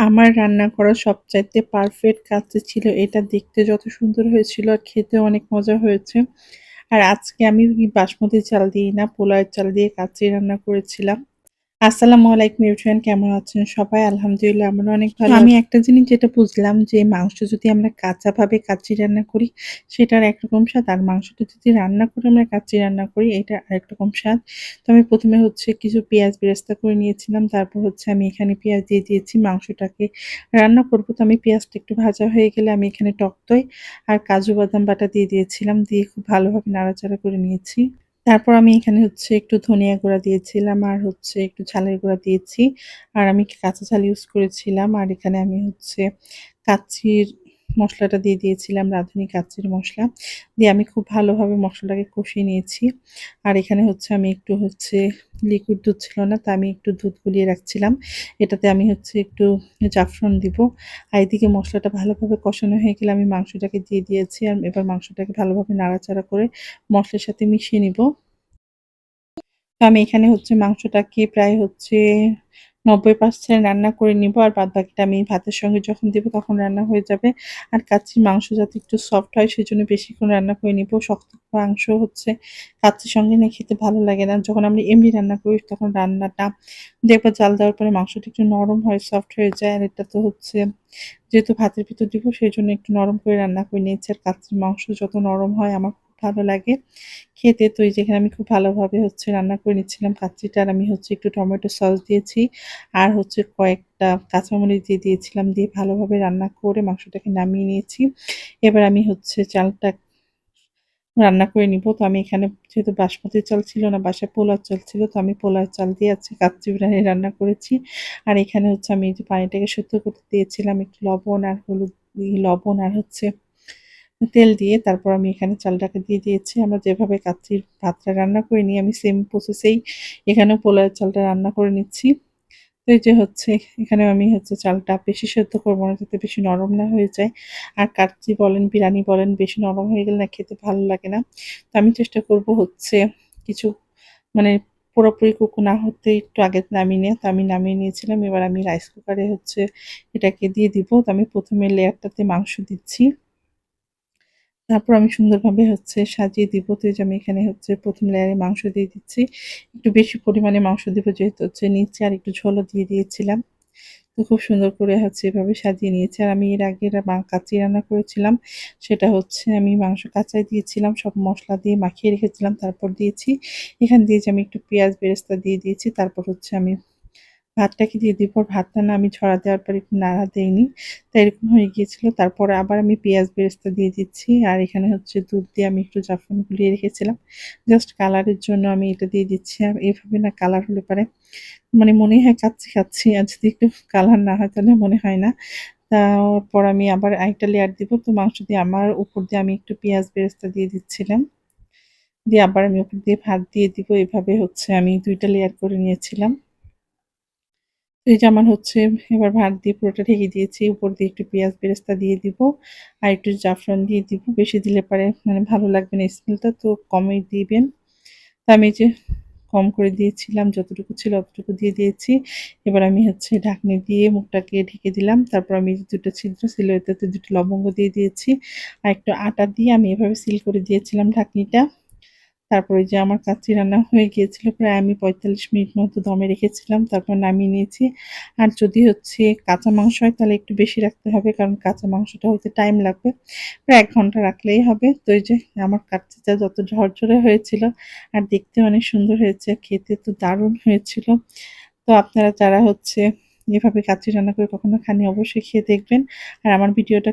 আমার রান্না করা সবচাইতে পারফেক্ট কাজটি ছিল এটা দেখতে যত সুন্দর হয়েছিল আর খেতে অনেক মজা হয়েছে। আর আজকে আমি বাসমতি চাল দিয়ে না পোলাওয়ের চাল দিয়ে কাচ্চি রান্না করেছিলাম। আসসালামু আলাইকুম এভরিওয়ান কেমন আছেন সবাই? আলহামদুলিল্লাহ আমরা অনেক ভালো আমি একটা জিনিস যেটা বুঝলাম যে মাংস যদি আমরা কাঁচাভাবে কাচ্চি রান্না করি সেটার একরকম স্বাদ আর মাংসটা যদি রান্না করে আমরা কাচ্চি রান্না করি এটা আরেক রকম স্বাদ। তো আমি প্রথমে হচ্ছে কিছু পেঁয়াজ বেরেস্তা করে নিয়েছিলাম তারপর হচ্ছে আমি এখানে পেঁয়াজ দিয়ে দিয়েছি মাংসটাকে রান্না করব তো আমি পেঁয়াজটা একটু ভাজা হয়ে গেলে আমি এখানে টক দই আর কাজু বাদাম বাটা দিয়ে দিয়েছিলাম দিয়ে খুব ভালোভাবে নাড়াচাড়া করে নিয়েছি। তারপর আমি এখানে হচ্ছে একটু ধনিয়া গুঁড়া দিয়েছিলাম আর হচ্ছে একটু ঝালের গুঁড়া দিয়েছি। আর আমি কাঁচা ছাল ইউজ করেছিলাম। আর এখানে আমি হচ্ছে কাচ্চির মশলাটা দিয়ে দিয়েছিলাম, রাঁধুনি কাচ্চির মশলা। দিয়ে আমি খুব ভালোভাবে মশলাটাকে কষিয়ে নিয়েছি। আর এখানে হচ্ছে আমি একটু হচ্ছে লিকুইড দুধ ছিল না, তা আমি একটু দুধ গুলিয়ে রাখছিলাম। এটাতে আমি হচ্ছে একটু জাফরন দিব। আর এদিকে মশলাটা ভালোভাবে কষানো হয়ে গেলে আমি মাংসটাকে দিয়ে দিয়েছি। আর এবার মাংসটাকে ভালোভাবে নাড়াচাড়া করে মশলার সাথে মিশিয়ে নিব। আমি এখানে হচ্ছে মাংসটাকে প্রায় হচ্ছে নব্বই পার্সেন্ট রান্না করে নিব আর বাদ বাকিটা আমি ভাতের সঙ্গে যখন দেবো তখন রান্না হয়ে যাবে। আর কাচ্চির মাংস যাতে একটু সফট হয় সেই জন্য বেশিক্ষণ রান্না করে নিব। শক্ত মাংস হচ্ছে কাচ্চির সঙ্গে নিয়ে খেতে ভালো লাগে না। যখন আমি এমনি রান্না করি তখন রান্নাটা দেখবার জাল দেওয়ার পরে মাংসটা একটু নরম হয় সফট হয়ে যায়। আর এটা তো হচ্ছে যেহেতু ভাতের ভিতর দিব সেই জন্য একটু নরম করে রান্না করে নিয়েছি। আর কাচ্চির মাংস যত নরম হয় আমার ভালো লাগে। খেতে তো এই যেখানে আমি খুব ভালোভাবে হচ্ছে রান্না করে নিচ্ছিলাম কাচ্চিটার আমি হচ্ছে একটু টমেটো সস দিয়েছি। আর হচ্ছে কয়েকটা কাঁচামরিচ দিয়ে দিয়েছিলাম দিয়ে ভালোভাবে রান্না করে মাংসটাকে নামিয়ে নিয়েছি। এবার আমি হচ্ছে চালটা রান্না করে নিব। তো আমি এখানে যেহেতু বাসমতি চাল ছিল না, বাসায় পোলার চাল ছিল, তো আমি পোলার চাল দিয়ে আছে কাচ্চি বিরিয়ানি রান্না করেছি। আর এখানে হচ্ছে আমি যে পানিটাকে শুদ্ধ করতে দিয়েছিলাম একটু লবণ আর হলুদ, লবণ আর হচ্ছে তেল দিয়ে তারপর আমি এখানে চালটাকে দিয়ে দিয়েছি। আমরা যেভাবে কাচ্চির ভাতটা রান্না করে নিই, আমি সেম প্রসেসেই এখানেও পোলাওয়ের চালটা রান্না করে নিচ্ছি। তো এই যে হচ্ছে এখানে আমি হচ্ছে চালটা বেশি সেদ্ধ করব না, যাতে বেশি নরম না হয়ে যায়। আর কাচ্চি বলেন, বিরিয়ানি বলেন, বেশি নরম হয়ে গেলে না খেতে ভালো লাগে না। তো আমি চেষ্টা করব হচ্ছে কিছু মানে পুরোপুরি কুকু না হতে একটু আগে নামিয়ে নিয়ে তো আমি নামিয়ে নিয়েছিলাম, এবার আমি রাইস কুকারে হচ্ছে এটাকে দিয়ে দিব। তো আমি প্রথমে লেয়ারটাতে মাংস দিচ্ছি। তারপর আমি সুন্দরভাবে হচ্ছে সাজিয়ে দিব। তো যে আমি এখানে হচ্ছে প্রথম লেয়ারে মাংস দিয়ে দিচ্ছি। একটু বেশি পরিমাণে মাংস দিব যেহেতু হচ্ছে নিচে আর একটু ঝোলও দিয়ে দিয়েছিলাম। তো খুব সুন্দর করে হচ্ছে এভাবে সাজিয়ে নিয়েছি। আর আমি এর আগে কাঁচি রান্না করেছিলাম। সেটা হচ্ছে আমি মাংস কাঁচাই দিয়েছিলাম, সব মশলা দিয়ে মাখিয়ে রেখেছিলাম, তারপর দিয়েছি। এখান দিয়ে যে আমি একটু পেঁয়াজ বেরেস্তা দিয়ে দিয়েছি, তারপর হচ্ছে আমি ভাতটাকে দিয়ে দিব। ভাতটা না আমি ছড়া দেওয়ার পর একটু নাড়া দেইনি তো এরকম হয়ে গিয়েছিল। তারপরে আবার আমি পেঁয়াজ বেরেস্তা দিয়ে দিচ্ছি। আর এখানে হচ্ছে দুধ দিয়ে আমি একটু জাফরান গুলিয়ে রেখেছিলাম। জাস্ট কালারের জন্য আমি এটা দিয়ে দিচ্ছি। আর এইভাবে না কালার হলে পারে মানে মনে হয় খাচ্ছি খাচ্ছি আর যদি একটু কালার না হয় তাহলে মনে হয় না। তারপর আমি আবার আরেকটা লেয়ার দিব। তো মাংস দিয়ে আমার উপর দিয়ে আমি একটু পেঁয়াজ বেরেস্তা দিয়ে দিচ্ছিলাম। দিয়ে আবার আমি উপর দিয়ে ভাত দিয়ে দিব। এভাবে হচ্ছে আমি দুইটা লেয়ার করে নিয়েছিলাম। এই যে আমার হচ্ছে, এবার ভাত দিয়ে পুরোটা ঢেকে দিয়েছি। উপর দিয়ে একটু পেঁয়াজ বেরেস্তা দিয়ে দিব আর একটু জাফরান দিয়ে দিব। বেশি দিলে পারে মানে ভালো লাগবে না স্মেলটা, তো কমই দিবেন। তা আমি যে কম করে দিয়েছিলাম, যতটুকু ছিল অতটুকু দিয়ে দিয়েছি। এবার আমি হচ্ছে ঢাকনি দিয়ে মুখটাকে ঢেকে দিলাম। তারপর আমি দুটো ছিদ্র ছিল, এটাতে দুটো লবঙ্গ দিয়ে দিয়েছি। আর একটু আটা দিয়ে আমি এভাবে সিল করে দিয়েছিলাম ঢাকনিটা। তারপরে যে আমার কাচ্চি রান্না হয়ে গিয়েছিল, প্রায় আমি পঁয়তাল্লিশ মিনিট মতো দমে রেখেছিলাম, তারপর নামিয়ে নিয়েছি। আর যদি হচ্ছে কাঁচা মাংস হয়, তাহলে একটু বেশি রাখতে হবে, কারণ কাঁচা মাংসটা হতে টাইম লাগবে। প্রায় এক ঘণ্টা রাখলেই হবে। তো এই যে আমার কাচ্চিটা যত ঝরঝরে হয়েছিল, আর দেখতে অনেক সুন্দর হয়েছে, খেতে তো দারুণ হয়েছিল। তো আপনারা যারা হচ্ছে এভাবে কাচ্চি রান্না করে কখনো খানি অবশ্যই খেয়ে দেখবেন। আর আমার ভিডিওটা